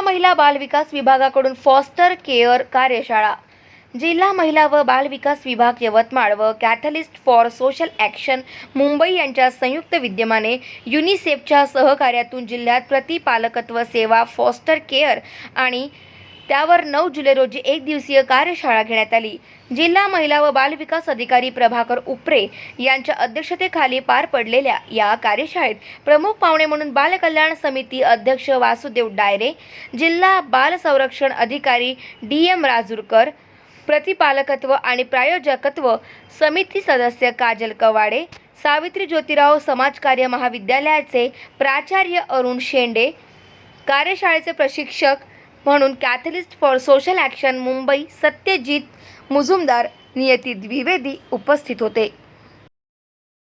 महिला बालविकास विभागाकडून फॉस्टर केअर कार्यशाळा. जिल्हा महिला व बाल विकास विभाग यवतमाळ व catalyst for social action Mumbai यांच्या संयुक्त विद्यमाने युनिसेफच्या सहकार्यातून जिल्ह्यात प्रतिपालकत्व सेवा फॉस्टर केअर आणि त्यावर नऊ जुलै रोजी एक दिवसीय कार्यशाळा घेण्यात आली. जिल्हा महिला व बालविकास अधिकारी प्रभाकर उपरे यांच्या अध्यक्षतेखाली पार पडलेल्या या कार्यशाळेत प्रमुख पाहुणे म्हणून बालकल्याण समिती अध्यक्ष वासुदेव डायरे जिल्हा बाल संरक्षण अधिकारी डी एम राजूरकर प्रतिपालकत्व आणि प्रायोजकत्व समिती सदस्य काजल कवाडे सावित्री ज्योतिराव समाजकार्य महाविद्यालयाचे प्राचार्य अरुण शेंडे कार्यशाळेचे प्रशिक्षक म्हणून catalyst for social action Mumbai Satyajit Mujumdar Niyati Dwivedi उपस्थित होते.